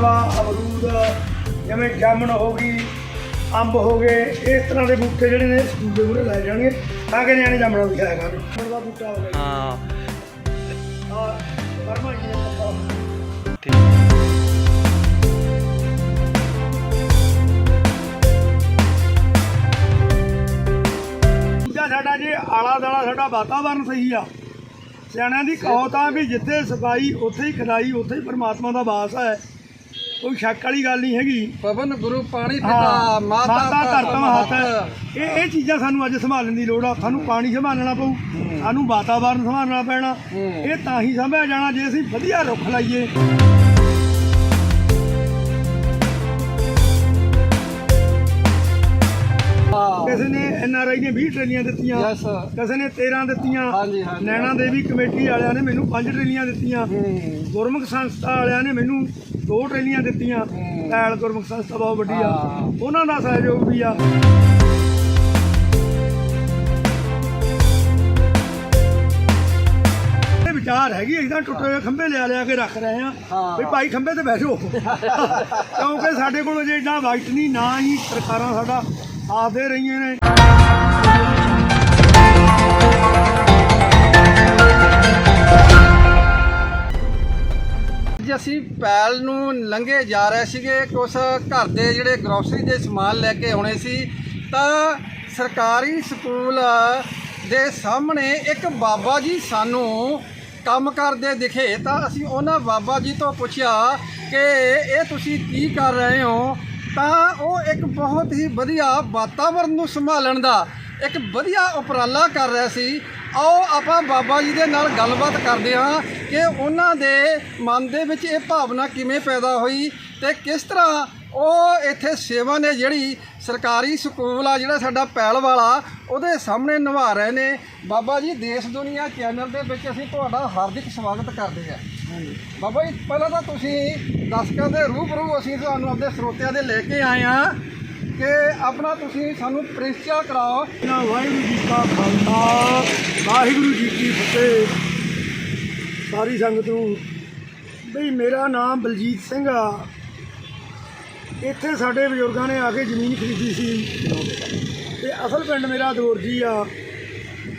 ਵਾ ਅਮਰੂਦ ਜਿਵੇਂ ਜਾਮਣ ਹੋ ਗਈ ਅੰਬ ਹੋ ਗਏ ਇਸ ਤਰ੍ਹਾਂ ਦੇ ਬੂਟੇ ਜਿਹੜੇ ਨੇ ਸਕੂਲ ਦੇ ਮੂਹਰੇ ਲਾਏ ਜਾਣਗੇ ਤਾਂ ਕਿ ਨਿਆਣੇ ਜਾਮਣਾ ਵੀ ਖਾਇਆ ਕਰਨ। ਦਾ ਬੂਟਾ ਹੋ ਗਿਆ। ਹਾਂ। ਆ ਵਰਮਾ ਜੀ ਦਾ ਗਿਆ। ਦੂਜਾ ਸਾਡਾ ਜੇ ਆਲਾ ਦਾਲਾ ਸਾਡਾ ਵਾਤਾਵਰਨ ਸਹੀ ਆ। ਸਿਆਣਿਆਂ ਦੀ ਕਹੋ ਤਾਂ ਵੀ ਜਿੱਥੇ ਸਫ਼ਾਈ ਉੱਥੇ ਹੀ ਖਦਾਈ ਉੱਥੇ ਹੀ ਪਰਮਾਤਮਾ ਦਾ ਵਾਸ ਹੈ। ਕੋਈ ਸ਼ੱਕ ਵਾਲੀ ਗੱਲ ਨਹੀਂ ਹੈਗੀ। ਪਵਨ ਗੁਰੂ ਪਾਣੀ ਪਿਤਾ ਮਾਤਾ ਮਾਤਾ ਧਰਤਮ ਹੱਥ। ਇਹ ਇਹ ਚੀਜ਼ਾਂ ਸਾਨੂੰ ਅੱਜ ਸੰਭਾਲਣ ਦੀ ਲੋੜ ਆ। ਸਾਨੂੰ ਪਾਣੀ ਸੰਭਾਲਣਾ ਪਊ। ਸਾਨੂੰ ਵਾਤਾਵਰਨ ਸੰਭਾਲਣਾ ਪੈਣਾ। ਇਹ ਤਾਂ ਹੀ ਸੰਭਿਆ ਜਾਣਾ ਜੇ ਅਸੀਂ ਵਧੀਆ ਰੁੱਖ ਲਾਈਏ। ਕਿਸੇ ਨੇ ਐਨ ਆਰ ਆਈ ਨੇ 20 ਟ੍ਰੇਲੀਆਂ ਦਿੱਤੀਆਂ। ਕਿਸੇ ਨੇ 13 ਦਿੱਤੀਆਂ। ਹਾਂਜੀ, ਹਾਂਜੀ। ਨੈਣਾ ਦੇਵੀ ਕਮੇਟੀ ਵਾਲਿਆਂ ਨੇ ਮੈਨੂੰ 5 ਟ੍ਰੇਲੀਆਂ ਦਿੱਤੀਆਂ। ਗੁਰਮੁਖ ਸੰਸਥਾ ਵਾਲਿਆਂ ਨੇ ਮੈਨੂੰ 2 ਟ੍ਰੇਲੀਆਂ ਦਿੱਤੀਆਂ। ਐਲ ਗੁਰਮੁਖ ਸੰਸਥਾ ਬਹੁਤ ਵੱਡੀ ਆ। ਉਹਨਾਂ ਦਾ ਸਹਿਯੋਗ ਵੀ ਆ ਵਿਚਾਰ ਹੈਗੀ ਇਦਾਂ ਟੁੱਟੇ ਹੋਏ ਖੰਭੇ ਲਿਆ ਲਿਆ ਕੇ ਰੱਖ ਰਹੇ ਆ। ਵੀ ਭਾਈ ਖੰਭੇ ਤੇ ਜਾਓ ਕਿਉਂਕਿ ਸਾਡੇ ਕੋਲ ਜੇ ਇਦਾਂ ਵਾਈਟ ਨਹੀਂ ਨਾ ਹੀ ਸਰਕਾਰਾਂ ਸਾਡਾ ਸਾਥ ਦੇ ਰਹੀਆਂ ਨੇ ਅੱਜ ਅਸੀਂ ਪੈਲ ਨੂੰ ਲੰਘੇ ਜਾ ਰਹੇ ਸੀਗੇ, ਕੁਛ ਘਰ ਦੇ ਜਿਹੜੇ ਗਰੋਸਰੀ ਦੇ ਸਮਾਨ ਲੈ ਕੇ ਆਉਣੇ ਸੀ, ਤਾਂ ਸਰਕਾਰੀ ਸਕੂਲ ਦੇ ਸਾਹਮਣੇ ਇੱਕ ਬਾਬਾ ਜੀ ਸਾਨੂੰ ਕੰਮ ਕਰਦੇ ਦਿਖੇ, ਤਾਂ ਅਸੀਂ ਉਹਨਾਂ ਬਾਬਾ ਜੀ ਤੋਂ ਪੁੱਛਿਆ ਕਿ ਇਹ ਤੁਸੀਂ ਕੀ ਕਰ ਰਹੇ ਹੋ? ਤਾਂ ਉਹ ਇੱਕ ਬਹੁਤ ਹੀ ਵਧੀਆ ਵਾਤਾਵਰਨ ਨੂੰ ਸੰਭਾਲਣ ਦਾ ਇੱਕ ਵਧੀਆ ਉਪਰਾਲਾ ਕਰ ਰਿਹਾ ਸੀ। ਆਓ ਆਪਾਂ ਬਾਬਾ ਜੀ ਦੇ ਨਾਲ ਗੱਲਬਾਤ ਕਰਦੇ ਹਾਂ। ਕਿ ਉਹਨਾਂ ਦੇ ਮਨ ਦੇ ਵਿੱਚ ਇਹ ਭਾਵਨਾ ਕਿਵੇਂ ਪੈਦਾ ਹੋਈ ਤੇ ਕਿਸ ਤਰ੍ਹਾਂ ਉਹ ਇੱਥੇ ਸੇਵਾ ਨੇ ਜਿਹੜੀ ਸਰਕਾਰੀ ਸਕੂਲ ਆ ਜਿਹੜਾ ਸਾਡਾ ਪੈਲ ਵਾਲਾ ਉਹਦੇ ਸਾਹਮਣੇ ਨਿਭਾ ਰਹੇ ਨੇ। ਬਾਬਾ ਜੀ ਦੇਸ਼ ਦੁਨੀਆ ਚੈਨਲ ਦੇ ਵਿੱਚ ਅਸੀਂ ਤੁਹਾਡਾ ਹਾਰਦਿਕ ਸਵਾਗਤ ਕਰਦੇ ਹਾਂ। ਬਾਬਾ ਜੀ ਪਹਿਲਾਂ ਤਾਂ ਤੁਸੀਂ ਦਰਸ਼ਕਾਂ ਦੇ ਰੂਬਰੂ ਅਸੀਂ ਤੁਹਾਨੂੰ ਆਪਣੇ ਸਰੋਤਿਆਂ ਦੇ ਲੈ ਕੇ ਆਏ ਹਾਂ ਕਿ ਆਪਣਾ ਤੁਸੀਂ ਸਾਨੂੰ ਪ੍ਰਿੰਸੀਆ ਕਰਾਓ। ਨਾ ਵਾਹਿਗੁਰੂ ਜੀ ਕਾ ਖਾਲਸਾ ਵਾਹਿਗੁਰੂ ਜੀ ਕੀ ਫਤਿਹ। ਸਾਰੀ ਸੰਗਤ ਨੂੰ ਬਈ ਮੇਰਾ ਨਾਮ ਬਲਜੀਤ ਸਿੰਘ ਆ। ਇੱਥੇ ਸਾਡੇ ਬਜ਼ੁਰਗਾਂ ਨੇ ਆ ਕੇ ਜ਼ਮੀਨ ਖਰੀਦੀ ਸੀ। ਤੇ ਅਸਲ ਪਿੰਡ ਮੇਰਾ ਦੌਰਜੀ ਆ।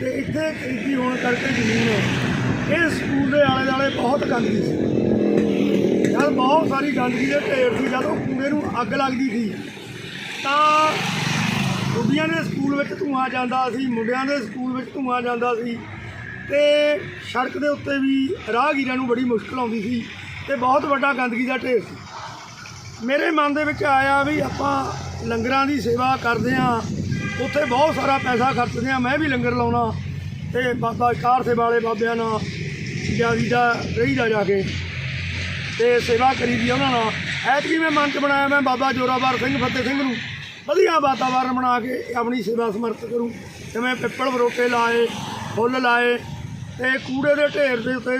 ਤੇ ਇੱਥੇ ਖਰੀਦੀ ਹੋਣ ਕਰਕੇ ਜ਼ਮੀਨ ਇਹ ਸਕੂਲ ਦੇ ਆਲੇ ਦੁਆਲੇ ਬਹੁਤ ਗੰਦਗੀ ਸੀ। ਜਦ ਬਹੁਤ ਸਾਰੀ ਗੰਦਗੀ ਦੇ ਢੇਰ ਸੀ, ਜਦੋਂ ਕੂੜੇ ਨੂੰ ਅੱਗ ਲੱਗਦੀ ਸੀ, ਤਾਂ ਕੁੜੀਆਂ ਦੇ ਸਕੂਲ ਵਿੱਚ ਧੂਆਂ ਜਾਂਦਾ ਸੀ, ਮੁੰਡਿਆਂ ਦੇ ਸਕੂਲ ਵਿੱਚ ਧੂਆਂ ਜਾਂਦਾ ਸੀ। ਤੇ ਸੜਕ ਦੇ ਉੱਤੇ ਵੀ ਰਾਹਗੀਰਾਂ ਨੂੰ ਬੜੀ ਮੁਸ਼ਕਲ ਆਉਂਦੀ ਸੀ ਤੇ ਬਹੁਤ ਵੱਡਾ ਗੰਦਗੀ ਦਾ ਢੇਰ ਸੀ। ਮੇਰੇ ਮਨ ਦੇ ਵਿੱਚ ਆਇਆ ਵੀ ਆਪਾਂ ਲੰਗਰਾਂ ਦੀ ਸੇਵਾ ਕਰਦੇ ਆ ਉੱਥੇ ਬਹੁਤ ਸਾਰਾ ਪੈਸਾ ਖਰਚਦੇ ਆ ਮੈਂ ਵੀ ਲੰਗਰ ਲਾਉਣਾ ਤੇ ਬਾਬਾ ਕਾਰ ਸੇ ਵਾਲੇ ਬਾਬਿਆਂ ਨਾਲ ਜਿਆਦੀ ਦਾ ਰਹੀਦਾ ਜਾ ਕੇ ਤੇ ਸੇਵਾ ਕਰੀ ਦੀ ਉਹਨਾਂ ਨਾਲ। ਐਤਕੀ ਮੈਂ ਮਨ ਚ ਬਣਾਇਆ, ਮੈਂ ਬਾਬਾ ਜੋਰਾਵਰ ਸਿੰਘ, ਫਤਿਹ ਸਿੰਘ ਨੂੰ ਵਧੀਆ ਵਾਤਾਵਰਨ ਬਣਾ ਕੇ ਆਪਣੀ ਸੇਵਾ ਸਮਰਪਿਤ ਕਰੂੰ ਜਿਵੇਂ ਪਿੱਪਲ ਬਰੋਟੇ ਲਾਏ, ਫੁੱਲ ਲਾਏ ਤੇ ਕੂੜੇ ਦੇ ਢੇਰ ਦੇ ਉੱਤੇ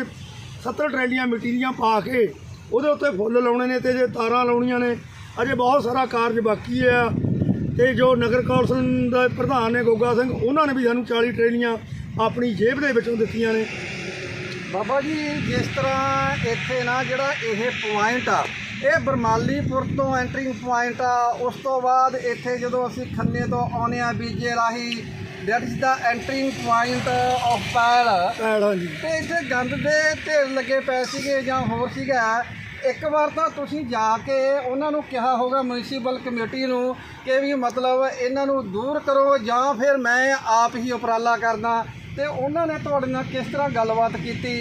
70 ਟਰੈਲੀਆਂ ਮਿੱਟੀ ਦੀਆਂ ਪਾ ਕੇ ਉਹਦੇ ਉੱਤੇ ਫੁੱਲ ਲਾਉਣੇ ਨੇ ਤੇ ਜੇ ਤਾਰਾਂ ਲਾਉਣੀਆਂ ਨੇ, ਅਜੇ ਬਹੁਤ ਸਾਰਾ ਕਾਰਜ ਬਾਕੀ ਆ। ਤੇ ਜੋ ਨਗਰ ਕੌਂਸਲ ਦਾ ਪ੍ਰਧਾਨ ਨੇ ਗੋਗਾ ਸਿੰਘ, ਉਹਨਾਂ ਨੇ ਵੀ ਸਾਨੂੰ 40 ਟਰੈਲੀਆਂ ਆਪਣੀ ਜੇਬ ਦੇ ਵਿੱਚੋਂ ਦਿੱਤੀਆਂ ਨੇ। ਬਾਬਾ ਜੀ, ਜਿਸ ਤਰ੍ਹਾਂ ਇੱਥੇ ਨਾ ਜਿਹੜਾ ਇਹ ਪੁਆਇੰਟ ਆ, ਇਹ ਬਰਮਾਲੀਪੁਰ ਤੋਂ ਐਂਟਰਿੰਗ ਪੁਆਇੰਟ ਆ। ਉਸ ਤੋਂ ਬਾਅਦ ਇੱਥੇ ਜਦੋਂ ਅਸੀਂ ਖੰਨੇ ਤੋਂ ਆਉਂਦੇ ਆ, ਬੀਜੇ ਰਾਹੀਂ that is the entering point of ਪੈਲ ਪੈੜਾ ਜੀ ਤੇ ਇੱਥੇ ਗੰਦ ਦੇ ਢੇਰ ਲੱਗੇ ਪਏ ਸੀਗੇ ਜਾਂ ਹੋਰ ਸੀਗਾ। ਇੱਕ ਵਾਰ ਤਾਂ ਤੁਸੀਂ ਜਾ ਕੇ ਉਹਨਾਂ ਨੂੰ ਕਿਹਾ ਹੋਗਾ ਮਿਊਨਿਸਪਲ ਕਮੇਟੀ ਨੂੰ ਕਿ ਵੀ ਮਤਲਬ ਇਹਨਾਂ ਨੂੰ ਦੂਰ ਕਰੋ ਜਾਂ ਫਿਰ ਮੈਂ ਆਪ ਹੀ ਉਪਰਾਲਾ ਕਰਦਾ। ਤੇ ਉਹਨਾਂ ਨੇ ਤੁਹਾਡੇ ਨਾਲ ਕਿਸ ਤਰ੍ਹਾਂ ਗੱਲਬਾਤ ਕੀਤੀ?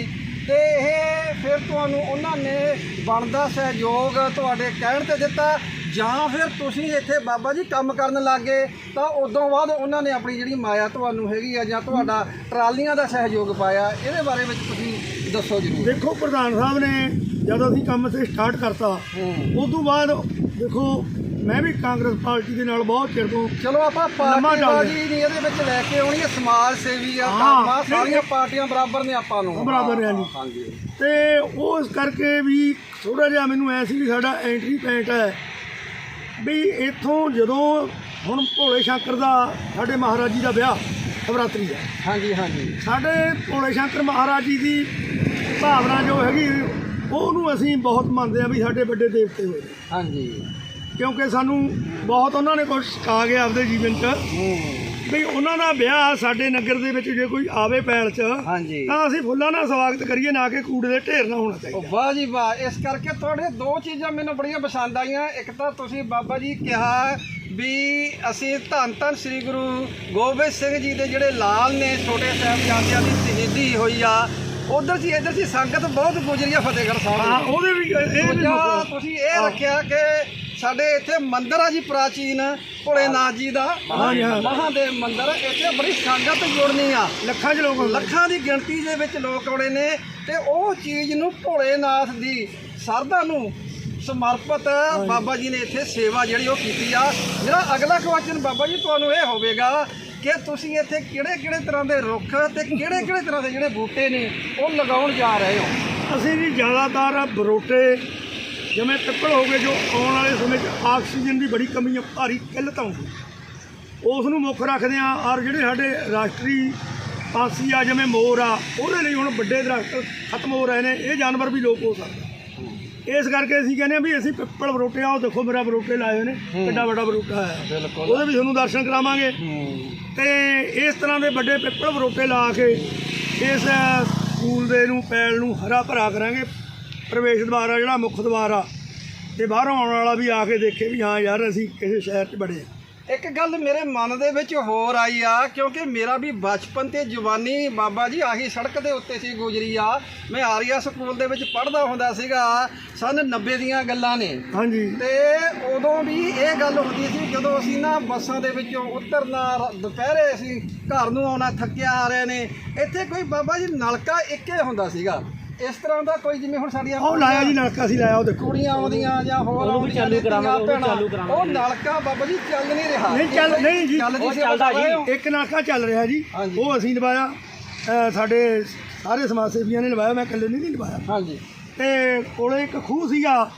ਤੇ ਇਹ ਫਿਰ ਤੁਹਾਨੂੰ ਉਹਨਾਂ ਨੇ ਬਣਦਾ ਸਹਿਯੋਗ ਤੁਹਾਡੇ ਕਹਿਣ ਤੇ ਦਿੱਤਾ ਜਾਂ ਫਿਰ ਤੁਸੀਂ ਇੱਥੇ ਬਾਬਾ ਜੀ ਕੰਮ ਕਰਨ ਲੱਗੇ ਤਾਂ ਉਦੋਂ ਬਾਅਦ ਉਹਨਾਂ ਨੇ ਆਪਣੀ ਜਿਹੜੀ ਮਾਇਆ ਤੁਹਾਨੂੰ ਹੈਗੀ ਆ ਜਾਂ ਤੁਹਾਡਾ ਟਰਾਲੀਆਂ ਦਾ ਸਹਿਯੋਗ ਪਾਇਆ ਇਹਦੇ ਬਾਰੇ ਵਿੱਚ ਤੁਸੀਂ ਦੱਸੋ ਜੀ ਦੇਖੋ ਪ੍ਰਧਾਨ ਸਾਹਿਬ ਨੇ ਜਦੋਂ ਅਸੀਂ ਕੰਮ ਤੇ ਸਟਾਰਟ ਕਰਤਾ ਉਸ ਤੋਂ ਬਾਅਦ ਦੇਖੋ ਮੈਂ ਵੀ ਕਾਂਗਰਸ ਪਾਰਟੀ ਦੇ ਨਾਲ ਬਹੁਤ ਚਿਰ ਤੋਂ ਚਲੋ ਆਪਾਂ ਲੰਮਾ ਚੱਲ ਪਾਰਟੀਬਾਜ਼ੀ ਨਹੀਂ ਇਹਦੇ ਵਿੱਚ ਲੈ ਕੇ ਆਉਣੀ ਹੈ ਸਮਾਜ ਸੇਵੀ ਆ ਹਾਂ, ਕੰਮ ਆ ਨਹੀਂ, ਸਾਰੀਆਂ ਪਾਰਟੀਆਂ ਬਰਾਬਰ ਨੇ ਆਪਾਂ ਨੂੰ। ਬਰਾਬਰ ਨੇ ਜੀ। ਹਾਂਜੀ। ਤੇ ਉਹ ਇਸ ਕਰਕੇ ਵੀ ਥੋੜਾ ਜਿਹਾ ਮੈਨੂੰ ਐ ਸੀ ਵੀ ਸਾਡਾ ਐਂਟਰੀ ਪੁਆਇੰਟ ਹੈ ਵੀ ਇੱਥੋਂ ਜਦੋਂ ਹੁਣ ਭੋਲੇ ਸ਼ੰਕਰ ਦਾ ਸਾਡੇ ਮਹਾਰਾਜ ਜੀ ਦਾ ਵਿਆਹ ਨਵਰਾਤਰੀ ਹੈ ਹਾਂਜੀ ਹਾਂਜੀ। ਸਾਡੇ ਭੋਲੇ ਸ਼ੰਕਰ ਮਹਾਰਾਜ ਜੀ ਦੀ ਭਾਵਨਾ ਜੋ ਹੈਗੀ ਉਹਨੂੰ ਅਸੀਂ ਬਹੁਤ ਮੰਨਦੇ ਆ ਵੀ ਸਾਡੇ ਵੱਡੇ ਦੇਵਤੇ ਹੋਏ ਨੇ। ਹਾਂਜੀ। ਕਿਉਂਕਿ ਸਾਨੂੰ ਬਹੁਤ ਉਹਨਾਂ ਨੇ ਕੁਝ ਸਿਖਾ ਗਿਆ ਆਪਦੇ ਜੀਵਨ 'ਚ। ਵੀ ਉਹਨਾਂ ਦਾ ਵਿਆਹ ਸਾਡੇ ਨਗਰ ਦੇ ਵਿੱਚ ਜੇ ਕੋਈ ਆਵੇ ਪੈਲ 'ਚ ਹਾਂਜੀ। ਤਾਂ ਅਸੀਂ ਫੁੱਲਾਂ ਨਾਲ ਸਵਾਗਤ ਕਰੀਏ ਨਾ ਕਿ ਕੂੜੇ ਦੇ ਢੇਰ ਨਾਲ ਹੋਣਾ ਚਾਹੀਦਾ। ਵਾਹ ਜੀ ਵਾਹ ਇਸ ਕਰਕੇ ਤੁਹਾਡੇ ਦੋ ਚੀਜ਼ਾਂ ਮੈਨੂੰ ਬੜੀਆਂ ਪਸੰਦ ਆਈਆਂ। ਇੱਕ ਤਾਂ ਤੁਸੀਂ ਬਾਬਾ ਜੀ ਕਿਹਾ ਵੀ ਅਸੀਂ ਧੰਨ ਧੰਨ ਸ੍ਰੀ ਗੁਰੂ ਗੋਬਿੰਦ ਸਿੰਘ ਜੀ ਦੇ ਜਿਹੜੇ ਲਾਲ ਨੇ ਛੋਟੇ ਸਾਹਿਬਜ਼ਾਦਿਆਂ ਦੀ ਸ਼ਹੀਦੀ ਹੋਈ ਆ। ਉਧਰ ਜੀ ਇੱਧਰ ਜੀ ਸੰਗਤ ਬਹੁਤ ਗੁਜਰੀ ਆ ਫਤਿਹਗੜ੍ਹ ਸਾਹਿਬ ਹਾਂ। ਉਹਦੇ ਵੀ ਇਹ ਵੀ ਤੁਸੀਂ ਇਹ ਰੱਖਿਆ ਕਿ ਸਾਡੇ ਇੱਥੇ ਮੰਦਿਰ ਆ ਜੀ ਪ੍ਰਾਚੀਨ ਭੋਲੇਨਾਥ ਜੀ ਦਾ। ਹਾਂਜੀ, ਹਾਂ। ਮਹਾਦੇਵ ਮੰਦਿਰ ਇੱਥੇ ਬੜੀ ਸੰਗਤ ਜੁੜਨੀ ਆ। ਲੱਖਾਂ 'ਚ ਲੋਕ। ਲੱਖਾਂ ਦੀ ਗਿਣਤੀ ਦੇ ਵਿੱਚ ਲੋਕ ਆਉਣੇ ਨੇ ਤੇ ਉਹ ਚੀਜ਼ ਨੂੰ ਭੋਲੇਨਾਥ ਦੀ ਸਰਦਾ ਨੂੰ ਸਮਰਪਿਤ ਬਾਬਾ ਜੀ ਨੇ ਇੱਥੇ ਸੇਵਾ ਜਿਹੜੀ ਉਹ ਕੀਤੀ ਆ। ਮੇਰਾ ਅਗਲਾ ਕੁਐਸਚਨ ਬਾਬਾ ਜੀ ਤੁਹਾਨੂੰ ਇਹ ਹੋਵੇਗਾ ਕਿ ਤੁਸੀਂ ਇੱਥੇ ਕਿਹੜੇ ਕਿਹੜੇ ਤਰ੍ਹਾਂ ਦੇ ਰੁੱਖ ਤੇ ਕਿਹੜੇ ਕਿਹੜੇ ਤਰ੍ਹਾਂ ਦੇ ਜਿਹੜੇ ਬੂਟੇ ਨੇ ਉਹ ਲਗਾਉਣ ਜਾ ਰਹੇ ਹੋ? ਅਸੀਂ ਜੀ ਜ਼ਿਆਦਾਤਰ ਬਰੋਟੇ ਜਿਵੇਂ ਪਿੱਪਲ ਹੋ ਗਏ ਜੋ ਆਉਣ ਵਾਲੇ ਸਮੇਂ 'ਚ ਆਕਸੀਜਨ ਦੀ ਬੜੀ ਕਮੀ ਆ ਭਾਰੀ ਕਿੱਲਤ ਆਉਂਦੀ ਉਸ ਨੂੰ ਮੁੱਖ ਰੱਖਦੇ ਆ ਔਰ ਜਿਹੜੇ ਸਾਡੇ ਰਾਸ਼ਟਰੀ ਪੰਛੀ ਆ ਜਿਵੇਂ ਮੋਰ ਆ ਉਹਦੇ ਲਈ ਹੁਣ ਵੱਡੇ ਦਰਖਤ ਖਤਮ ਹੋ ਰਹੇ ਨੇ ਇਹ ਜਾਨਵਰ ਵੀ ਲੋਪ ਹੋ ਸਕਦੇ ਇਸ ਕਰਕੇ ਅਸੀਂ ਕਹਿੰਦੇ ਆ ਵੀ ਅਸੀਂ ਪਿੱਪਲ ਬਰੋਟੇ ਆ ਉਹ ਦੇਖੋ ਮੇਰਾ ਬਰੋਟੇ ਲਾਏ ਹੋਏ ਨੇ ਕਿੱਡਾ ਵੱਡਾ ਬਰੋਟਾ ਹੈ। ਉਹਦੇ ਵੀ ਤੁਹਾਨੂੰ ਦਰਸ਼ਨ ਕਰਾਵਾਂਗੇ। ਤੇ ਇਸ ਤਰ੍ਹਾਂ ਦੇ ਵੱਡੇ ਪਿੱਪਲ ਬਰੋਟੇ ਲਾ ਕੇ ਇਸ ਸਕੂਲ ਦੇ ਨੂੰ ਪੈਲ ਨੂੰ ਹਰਾ ਭਰਾ ਕਰਾਂਗੇ। ਪ੍ਰਵੇਸ਼ ਦੁਆਰ ਆ ਜਿਹੜਾ ਮੁੱਖ ਦੁਆਰ ਆ। ਤੇ ਬਾਹਰੋਂ ਆਉਣ ਵਾਲਾ ਵੀ ਆ ਕੇ ਦੇਖੇ ਵੀ ਹਾਂ ਯਾਰ ਅਸੀਂ ਕਿਸੇ ਸ਼ਹਿਰ 'ਚ ਬੜੇ ਆ। ਇੱਕ ਗੱਲ ਮੇਰੇ ਮਨ ਦੇ ਵਿੱਚ ਹੋਰ ਆਈ ਆ ਕਿਉਂਕਿ ਮੇਰਾ ਵੀ ਬਚਪਨ ਤੇ ਜਵਾਨੀ ਬਾਬਾ ਜੀ ਆਹੀ ਸੜਕ ਦੇ ਉੱਤੇ ਸੀ ਗੁਜਰੀ ਆ। ਮੈਂ ਆਰੀਆ ਸਕੂਲ ਦੇ ਵਿੱਚ ਪੜ੍ਹਦਾ ਹੁੰਦਾ ਸੀਗਾ ਸਨ 90 ਦੀਆਂ ਗੱਲਾਂ ਨੇ। ਹਾਂਜੀ। ਤੇ ਉਦੋਂ ਵੀ ਇਹ ਗੱਲ ਹੁੰਦੀ ਸੀ ਜਦੋਂ ਅਸੀਂ ਨਾ ਬੱਸਾਂ ਦੇ ਵਿੱਚੋਂ ਉਤਰਨਾ ਦੁਪਹਿਰੇ ਅਸੀਂ ਘਰ ਨੂੰ ਆਉਣਾ ਥੱਕਿਆ ਆ ਰਹੇ ਨੇ। ਇੱਥੇ ਕੋਈ ਬਾਬਾ ਜੀ ਨਲਕਾ ਇੱਕੇ ਹੁੰਦਾ ਸੀਗਾ। ਇਸ ਤਰ੍ਹਾਂ ਦਾ ਕੋਈ ਜਿਵੇਂ ਹੁਣ ਸਾਡੀਆਂ ਉਹ ਲਾਇਆ ਜੀ ਨਲਕਾ ਸੀ ਲਾਇਆ ਉਹ ਦੇਖੋ। ਕੁੜੀਆਂ ਆਉਂਦੀਆਂ ਜਾਂ ਹੋਰ ਆਉਂਦੀਆਂ ਚਾਲੂ ਕਰਾਵਾਂਗੇ ਚਾਲੂ ਕਰਾਵਾਂਗੇ। ਉਹ ਨਲਕਾ ਬਾਬਾ ਜੀ ਚੱਲ ਨਹੀਂ ਰਿਹਾ। ਨਹੀਂ ਚੱਲ ਨਹੀਂ ਜੀ ਚੱਲਦੀ ਸੇਵਾ ਕਰ ਰਹੇ ਹੋ। ਇੱਕ ਨਲਕਾ ਚੱਲ ਰਿਹਾ ਜੀ। ਹਾਂਜੀ। ਉਹ ਅਸੀਂ ਲਵਾਇਆ ਸਾਡੇ ਸਾਰੇ ਸਮਾਜ ਸੇਵੀਆਂ ਨੇ ਲਵਾਇਆ ਮੈਂ ਇਕੱਲੇ ਨਹੀਂ ਲਵਾਇਆ ਹਾਂਜੀ। ਤੇ ਕੋਲੇ ਇੱਕ ਖੂਹ ਸੀਗਾ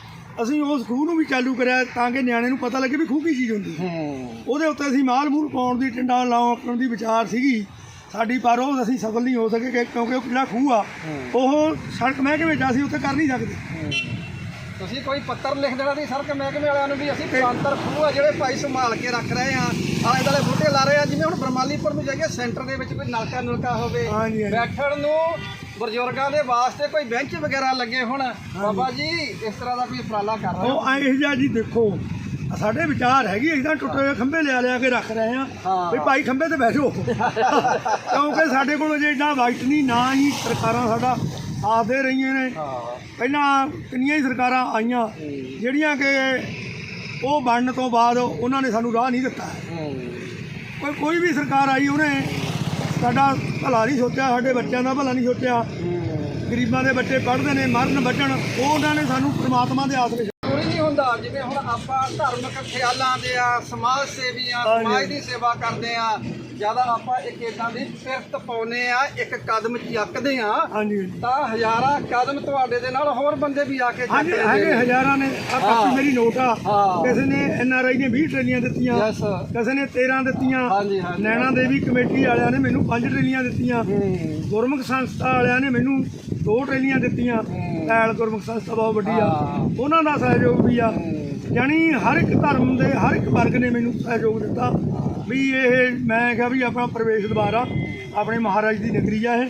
ਅਸੀਂ ਉਸ ਖੂਹ ਨੂੰ ਵੀ ਚਾਲੂ ਕਰਿਆ ਤਾਂ ਕਿ ਨਿਆਣੇ ਨੂੰ ਪਤਾ ਲੱਗੇ ਵੀ ਖੂਹ ਕੀ ਚੀਜ਼ ਹੁੰਦੀ। ਹੈ। ਹੂੰ ਉਹਦੇ ਉੱਤੇ ਅਸੀਂ ਮਾਲ ਮੂਲ ਪਾਉਣ ਦੀ ਟਿੰਡਾ ਲਾਉਣ ਦੀ ਵਿਚਾਰ ਸੀਗੀ। ਸਾਡੀ ਪਰ ਉਹ ਅਸੀਂ ਸਫਲ ਨਹੀਂ ਹੋ ਸਕੇ ਕਿ- ਕਿਉਂਕਿ ਉਹ ਕਿਹੜਾ ਖੂਹ ਆ। ਉਹ ਸੜਕ ਮਹਿਕਮੇ ਵਿੱਚ ਅਸੀਂ ਉੱਥੇ ਕਰ ਨਹੀਂ ਸਕਦੇ। ਤੁਸੀਂ ਕੋਈ ਪੱਤਰ ਲਿਖ ਦੇਣਾ ਸੀ ਸੜਕ ਮਹਿਕਮੇ ਵਾਲਿਆਂ ਨੂੰ ਵੀ ਅਸੀਂ ਪ੍ਰਾਂਤਰ ਖੂਹ ਆ ਜਿਹੜੇ ਭਾਈ ਸੰਭਾਲ ਕੇ ਰੱਖ ਰਹੇ ਆ। ਆਲੇ ਦੁਆਲੇ ਬੂਟੇ ਲਾ ਰਹੇ ਆ ਜਿਵੇਂ ਹੁਣ ਬਰਮਾਲੀਪੁਰ ਨੂੰ ਜਾਈਏ ਸੈਂਟਰ ਦੇ ਵਿੱਚ ਕੋਈ ਨਲਕਾ ਨੁਲਕਾ ਹੋਵੇ। ਹਾਂਜੀ, ਹਾਂਜੀ। ਬੈਠਣ ਨੂੰ ਬਜ਼ੁਰਗਾਂ ਦੇ ਵਾਸਤੇ ਕੋਈ ਬੈਂਚ ਵਗੈਰਾ ਲੱਗੇ ਹੁਣ। ਬਾਬਾ ਜੀ ਇਸ ਤਰ੍ਹਾਂ ਦਾ ਕੋਈ ਉਪਰਾਲਾ ਕਰ ਰਹੇ ਹੋ? ਉਹ ਐ ਜਿਹਾ ਜੀ ਦੇਖੋ ਸਾਡੇ ਵਿਚਾਰ ਹੈਗੀ ਤਾਂ ਟੁੱਟੇ ਹੋਏ ਖੰਭੇ ਲਿਆ ਲਿਆ ਕੇ ਰੱਖ ਰਹੇ ਆ। ਵੀ ਭਾਈ ਖੰਭੇ ਤੇ ਬਹਿ ਜਾਓ। ਕਿਉਂਕਿ ਸਾਡੇ ਕੋਲ ਜੇ ਏਡਾ ਵਾਈਟ ਨਹੀਂ ਨਾ ਹੀ ਸਰਕਾਰਾਂ ਸਾਡਾ ਸਾਥ ਦੇ ਰਹੀਆਂ ਨੇ। ਪਹਿਲਾਂ ਕਿੰਨੀਆਂ ਹੀ ਸਰਕਾਰਾਂ ਆਈਆਂ ਜਿਹੜੀਆਂ ਕਿ ਉਹ ਬਣਨ ਤੋਂ ਬਾਅਦ ਉਹਨਾਂ ਨੇ ਸਾਨੂੰ ਰਾਹ ਨਹੀਂ ਦਿੱਤਾ। ਕੋਈ ਕੋਈ ਵੀ ਸਰਕਾਰ ਆਈ ਉਹਨੇ ਸਾਡਾ ਭਲਾ ਨਹੀਂ ਸੋਚਿਆ ਸਾਡੇ ਬੱਚਿਆਂ ਦਾ ਭਲਾ ਨਹੀਂ ਸੋਚਿਆ। ਗਰੀਬਾਂ ਦੇ ਬੱਚੇ ਪੜ੍ਹਦੇ ਨੇ ਮਰਨ ਬਚਣ ਉਹ ਉਹਨਾਂ ਨੇ ਸਾਨੂੰ ਪ੍ਰਮਾਤਮਾ ਦੇ ਆਸਰੇ ਹੁੰਦਾ, ਜਿਵੇਂ ਹੁਣ ਆਪਾਂ ਧਾਰਮਿਕ ਖਿਆਲਾਂ ਦੇ ਆ, ਸਮਾਜ ਸੇਵੀਆਂ ਹਾਂਜੀ। ਸਮਾਜ ਦੀ ਸੇਵਾ ਕਰਦੇ ਆ ਜ਼ਿਆਦਾ ਆਪਾਂ ਇੱਕ ਇਦਾਂ ਦੀ ਫਿਰਤ ਪਾਉਨੇ ਆ ਇੱਕ ਕਦਮ ਚੱਕਦੇ ਆ ਹਾਂਜੀ ਤਾਂ ਹਜ਼ਾਰਾਂ ਕਦਮ ਤੁਹਾਡੇ ਦੇ ਨਾਲ ਹੋਰ ਬੰਦੇ ਵੀ ਆ ਕੇ ਹਾਂਜੀ ਹੈਗੇ ਹਜ਼ਾਰਾਂ ਨੇ। ਆ। ਕਾਪੀ ਮੇਰੀ ਨੋਟ ਆ। ਕਿਸੇ ਨੇ ਐਨ ਆਰ ਆਈ ਨੇ 20 ਟ੍ਰੇਲੀਆਂ ਦਿੱਤੀਆਂ। ਯੈਸ ਕਿਸੇ ਨੇ 13 ਦਿੱਤੀਆਂ। ਨੈਣਾ ਦੇਵੀ ਕਮੇਟੀ ਵਾਲਿਆਂ ਨੇ ਮੈਨੂੰ 5 ਟ੍ਰੇਲੀਆਂ ਦਿੱਤੀਆਂ। ਗੁਰਮੁਖ ਸੰਸਥਾ ਵਾਲਿਆਂ ਨੇ ਮੈਨੂੰ ਦੋ ਟ੍ਰੇਲੀਆਂ ਦਿੱਤੀਆਂ। ਐਲ ਗੁਰਮੁਖ ਸੰਸਥਾ ਬਹੁਤ ਵੱਡੀ ਆ। ਉਹਨਾਂ ਦਾ ਸਹਿਯੋਗ ਵੀ ਆ। ਯਾਨੀ ਹਰ ਇੱਕ ਧਰਮ ਦੇ ਹਰ ਇੱਕ ਵਰਗ ਨੇ ਮੈਨੂੰ ਸਹਿਯੋਗ ਦਿੱਤਾ। ਵੀ ਇਹ, ਮੈਂ ਕਿਹਾ ਵੀ ਆਪਣਾ ਪ੍ਰਵੇਸ਼ ਦੁਆਰ ਆ ਆਪਣੇ ਮਹਾਰਾਜ ਦੀ ਨਗਰੀ ਆ ਇਹ।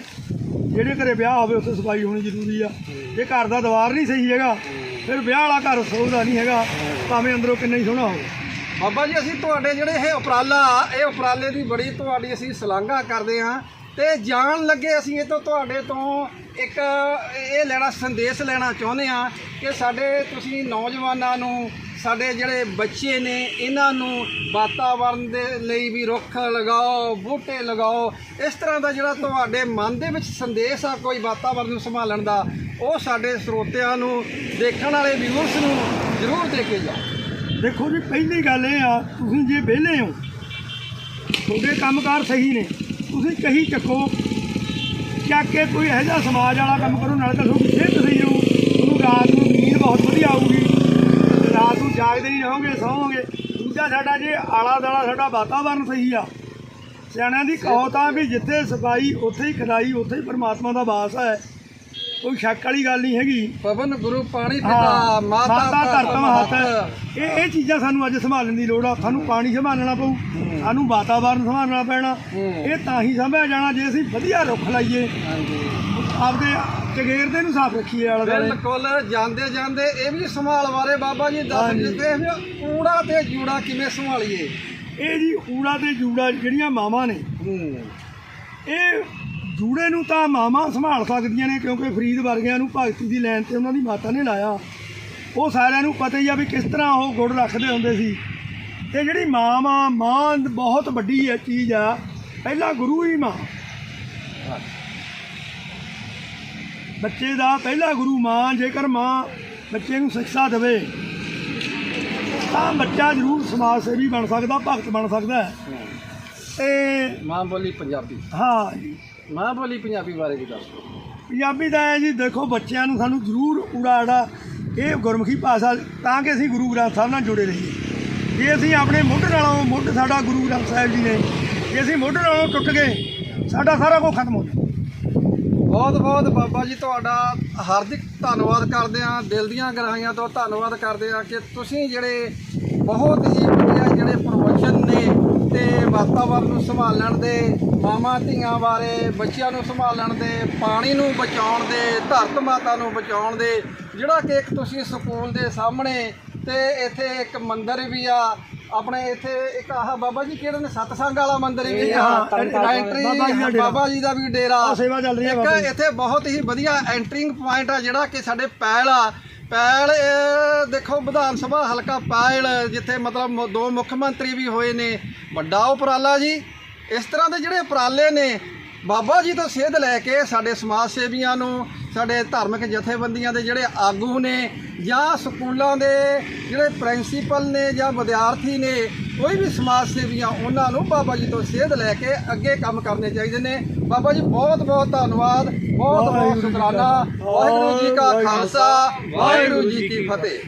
ਜਿਹੜੇ ਘਰੇ ਵਿਆਹ ਹੋਵੇ, ਉੱਥੇ ਸਫ਼ਾਈ ਹੋਣੀ ਜ਼ਰੂਰੀ ਆ। ਜੇ ਘਰ ਦਾ ਦੁਆਰ ਨਹੀਂ ਸਹੀ ਹੈਗਾ। ਫਿਰ ਵਿਆਹ ਵਾਲਾ ਘਰ ਸੋਹਦਾ ਨਹੀਂ ਹੈਗਾ। ਭਾਵੇਂ ਅੰਦਰੋਂ ਕਿੰਨਾ ਹੀ ਸੋਹਣਾ ਹੋਵੇ। ਬਾਬਾ ਜੀ, ਅਸੀਂ ਤੁਹਾਡੇ ਜਿਹੜੇ ਇਹ ਉਪਰਾਲਾ, ਇਹ ਉਪਰਾਲੇ ਦੀ ਬੜੀ ਤੁਹਾਡੀ ਅਸੀਂ ਸ਼ਲਾਘਾ ਕਰਦੇ ਹਾਂ। ਤੇ ਜਾਣ ਲੱਗੇ ਅਸੀਂ ਇਹ ਤੋਂ ਤੁਹਾਡੇ ਤੋਂ ਇੱਕ, ਇਹ ਲੈਣਾ ਸੰਦੇਸ਼ ਲੈਣਾ ਚਾਹੁੰਦੇ ਹਾਂ ਕਿ ਸਾਡੇ ਤੁਸੀਂ ਨੌਜਵਾਨਾਂ ਨੂੰ ਸਾਡੇ ਜਿਹੜੇ ਬੱਚੇ ਨੇ, ਇਹਨਾਂ ਨੂੰ ਵਾਤਾਵਰਨ ਦੇ ਲਈ ਵੀ ਰੁੱਖ ਲਗਾਓ, ਬੂਟੇ ਲਗਾਓ। ਇਸ ਤਰ੍ਹਾਂ ਦਾ ਜਿਹੜਾ ਤੁਹਾਡੇ ਮਨ ਦੇ ਵਿੱਚ ਸੰਦੇਸ਼ ਆ ਕੋਈ ਵਾਤਾਵਰਨ ਨੂੰ ਸੰਭਾਲਣ ਦਾ, ਉਹ ਸਾਡੇ ਸਰੋਤਿਆਂ ਨੂੰ, ਦੇਖਣ ਵਾਲੇ ਵਿਊਅਰਸ ਨੂੰ ਜ਼ਰੂਰ ਦੇ ਕੇ ਜਾਓ। ਦੇਖੋ ਜੀ, ਪਹਿਲੀ ਗੱਲ ਇਹ ਆ, ਤੁਸੀਂ ਜੇ ਵਿਹਲੇ ਹੋ, ਤੁਹਾਡੇ ਕੰਮਕਾਰ ਸਹੀ ਨੇ, ਤੁਸੀਂ ਕਹੀ ਚੱਕੋ, ਚੱਕ ਕੇ ਕੋਈ ਇਹੋ ਜਿਹਾ ਸਮਾਜ ਵਾਲਾ ਕੰਮ ਕਰੋ, ਨਾਲ ਤਾਂ ਤੁਹਾਡੀ ਸਿਹਤ ਸਹੀ ਰਹੂ ਤੁਹਾਨੂੰ ਰਾਤ ਨੂੰ ਨੀਂਦ ਬਹੁਤ ਵਧੀਆ ਆਊਗੀ ਰਾਤ ਨੂੰ ਜਾਗਦੇ ਨਹੀਂ ਰਹੋਗੇ ਸੌਂਗੇ ਦੂਜਾ ਸਾਡਾ ਜੇ ਆਲਾ ਦਾਲਾ ਸਾਡਾ ਵਾਤਾਵਰਨ ਸਹੀ ਆ। ਸਿਆਣਿਆਂ ਦੀ ਕਹਾਵਤ ਆ ਵੀ ਜਿੱਥੇ ਸਫ਼ਾਈ ਉੱਥੇ ਹੀ ਖਦਾਈ ਉੱਥੇ ਹੀ ਪਰਮਾਤਮਾ ਦਾ ਵਾਸ ਹੈ। ਕੋਈ ਸ਼ੱਕ ਵਾਲੀ ਗੱਲ ਨਹੀਂ ਹੈਗੀ। ਪਵਨ ਗੁਰੂ ਪਾਣੀ ਪਿਤਾ ਹਾਂ ਮਾਤਾ ਧਰਤਮ ਹੱਥ। ਇਹ ਇਹ ਚੀਜ਼ਾਂ ਸਾਨੂੰ ਅੱਜ ਸੰਭਾਲਣ ਦੀ ਲੋੜ ਆ। ਸਾਨੂੰ ਪਾਣੀ ਸੰਭਾਲਣਾ ਪਊ। ਸਾਨੂੰ ਵਾਤਾਵਰਨ ਸੰਭਾਲਣਾ ਪੈਣਾ। ਹੂੰ। ਇਹ ਤਾਂ ਹੀ ਸੰਭਿਆ ਜਾਣਾ ਜੇ ਅਸੀਂ ਵਧੀਆ ਰੁੱਖ ਲਾਈਏ। ਹਾਂਜੀ। ਆਪਦੇ ਚਗੇਰਦੇ ਨੂੰ ਸਾਫ਼ ਰੱਖੀਏ ਆਲੇ ਦੁਆਲੇ। ਬਿਲਕੁਲ ਜਾਂਦੇ ਜਾਂਦੇ ਇਹ ਵੀ ਸੰਭਾਲ ਬਾਰੇ ਬਾਬਾ ਜੀ ਦੱਸ ਹਾਂਜੀ। ਦਿੱਤੇ ਵੀ ਕੂੜਾ ਤੇ ਜੂੜਾ ਕਿਵੇਂ ਸੰਭਾਲੀਏ। ਇਹ ਜੀ ਊੜਾ ਤੇ ਜੂੜਾ ਜਿਹੜੀਆਂ ਮਾਵਾਂ ਨੇ ਹੂੰ। ਇਹ ਜੂੜੇ ਨੂੰ ਤਾਂ ਮਾਵਾਂ ਸੰਭਾਲ ਸਕਦੀਆਂ ਨੇ ਕਿਉਂਕਿ ਫਰੀਦ ਵਰਗਿਆਂ ਨੂੰ ਭਗਤੀ ਦੀ ਲਾਈਨ ਤੇ ਉਹਨਾਂ ਦੀ ਮਾਤਾ ਨੇ ਲਾਇਆ। ਉਹ ਸਾਰਿਆਂ ਨੂੰ ਪਤਾ ਹੀ ਆ ਵੀ ਕਿਸ ਤਰ੍ਹਾਂ ਉਹ ਗੁੜ ਰੱਖਦੇ ਹੁੰਦੇ ਸੀ। ਤੇ ਜਿਹੜੀ ਮਾਂ ਮਾਂ ਮਾਂ ਬਹੁਤ ਵੱਡੀ ਹੈ ਚੀਜ਼ ਆ। ਪਹਿਲਾ ਗੁਰੂ ਹੀ ਮਾਂ। ਬੱਚੇ ਦਾ ਪਹਿਲਾ ਗੁਰੂ ਮਾਂ ਜੇਕਰ ਮਾਂ ਬੱਚੇ ਨੂੰ ਸਿੱਖਿਆ ਦੇਵੇ ਤਾਂ ਬੱਚਾ ਜ਼ਰੂਰ ਸਮਾਜ ਸੇਵੀ ਬਣ ਸਕਦਾ ਭਗਤ ਬਣ ਸਕਦਾ ਹੈ। ਤੇ ਮਾਂ ਬੋਲੀ ਪੰਜਾਬੀ। ਹਾਂ। ਜੀ ਮਾਂ ਬੋਲੀ ਪੰਜਾਬੀ ਬਾਰੇ ਵੀ ਦੱਸੋ ਪੰਜਾਬੀ ਦਾ ਹੈ ਜੀ ਦੇਖੋ ਬੱਚਿਆਂ ਨੂੰ ਸਾਨੂੰ ਜ਼ਰੂਰ ਊੜਾ ਆੜਾ ਇਹ ਗੁਰਮੁਖੀ ਭਾਸ਼ਾ ਤਾਂ ਕਿ ਅਸੀਂ ਗੁਰੂ ਗ੍ਰੰਥ ਸਾਹਿਬ ਨਾਲ ਜੁੜੇ ਰਹੀਏ। ਜੇ ਅਸੀਂ ਆਪਣੇ ਮੁੱਢ ਨਾਲੋਂ ਮੁੱਢ ਸਾਡਾ ਗੁਰੂ ਗ੍ਰੰਥ ਸਾਹਿਬ ਜੀ ਨੇ ਜੇ ਅਸੀਂ ਮੁੱਢ ਨਾਲੋਂ ਟੁੱਟ ਗਏ ਸਾਡਾ ਸਾਰਾ ਕੁਝ ਖਤਮ ਹੋ ਜਾਣਾ ਬਹੁਤ ਬਹੁਤ ਬਾਬਾ ਜੀ ਤੁਹਾਡਾ ਹਾਰਦਿਕ ਧੰਨਵਾਦ ਕਰਦੇ ਹਾਂ, ਦਿਲ ਦੀਆਂ ਗਹਿਰਾਈਆਂ ਤੋਂ ਧੰਨਵਾਦ ਕਰਦੇ ਹਾਂ ਕਿ ਤੁਸੀਂ ਜਿਹੜੇ ਬਹੁਤ ਹੀ ਵਧੀਆ ਜਿਹੜੇ ਪ੍ਰਵਚਨ ਨੇ ਤੇ ਵਾਤਾਵਰਨ ਨੂੰ ਸੰਭਾਲਣ ਦੇ, ਮਾਵਾਂ ਧੀਆਂ ਬਾਰੇ, ਬੱਚਿਆਂ ਨੂੰ ਸੰਭਾਲਣ ਦੇ, ਪਾਣੀ ਨੂੰ ਬਚਾਉਣ ਦੇ, ਧਰਤ ਮਾਤਾ ਨੂੰ ਬਚਾਉਣ ਦੇ, ਜਿਹੜਾ ਕਿ ਇੱਕ ਤੁਸੀਂ ਸਕੂਲ ਦੇ ਸਾਹਮਣੇ ਤੇ ਇੱਥੇ ਇੱਕ ਮੰਦਿਰ ਵੀ ਆ ਆਪਣੇ ਇੱਥੇ ਇੱਕ ਆਹ ਬਾਬਾ ਜੀ ਕਿਹੜੇ ਨੇ? ਸਤਸੰਗ ਵਾਲਾ ਮੰਦਿਰ ਵੀ ਹਾਂ, ਐਂਟਰੀ ਬਾਬਾ ਜੀ ਦਾ ਡੇਰਾ। ਬਾਬਾ ਜੀ ਦਾ ਵੀ ਡੇਰਾ। ਆਹ ਸੇਵਾ ਚੱਲ ਰਹੀ ਹੈ ਬਾਬਾ ਇੱਕ ਜੀ। ਇੱਥੇ ਬਹੁਤ ਹੀ ਵਧੀਆ ਐਂਟਰਿੰਗ ਪੁਆਇੰਟ ਆ ਜਿਹੜਾ ਕਿ ਸਾਡੇ ਪੈਲ ਆ। ਪੈਲ ਇਹ ਦੇਖੋ ਵਿਧਾਨ ਸਭਾ ਹਲਕਾ ਪੈਲ ਜਿੱਥੇ ਮਤਲਬ ਮੁ- ਦੋ ਮੁੱਖ ਮੰਤਰੀ ਵੀ ਹੋਏ ਨੇ। ਵੱਡਾ ਉਪਰਾਲਾ ਜੀ। ਇਸ ਤਰ੍ਹਾਂ ਦੇ ਜਿਹੜੇ ਉਪਰਾਲੇ ਨੇ ਬਾਬਾ ਜੀ ਤੋਂ ਸੇਧ ਲੈ ਕੇ ਸਾਡੇ ਸਮਾਜ ਸੇਵੀਆਂ ਨੂੰ ਸਾਡੇ ਧਾਰਮਿਕ ਜਥੇਬੰਦੀਆਂ ਦੇ ਜਿਹੜੇ ਆਗੂ ਨੇ ਜਾਂ ਸਕੂਲਾਂ ਦੇ ਜਿਹੜੇ ਪ੍ਰਿੰਸੀਪਲ ਨੇ ਜਾਂ ਵਿਦਿਆਰਥੀ ਨੇ ਕੋਈ ਵੀ ਸਮਾਜ ਸੇਵੀਆਂ ਉਹਨਾਂ ਨੂੰ ਬਾਬਾ ਜੀ ਤੋਂ ਸੇਧ ਲੈ ਕੇ ਅੱਗੇ ਕੰਮ ਕਰਨੇ ਚਾਹੀਦੇ ਨੇ। ਬਾਬਾ ਜੀ ਬਹੁਤ ਬਹੁਤ ਧੰਨਵਾਦ ਬਹੁਤ ਬਹੁਤ ਸ਼ੁਕਰਾਨਾ। ਵਾਹਿਗੁਰੂ ਜੀ ਕਾ ਖਾਲਸਾ ਵਾਹਿਗੁਰੂ ਜੀ ਕੀ ਫਤਿਹ।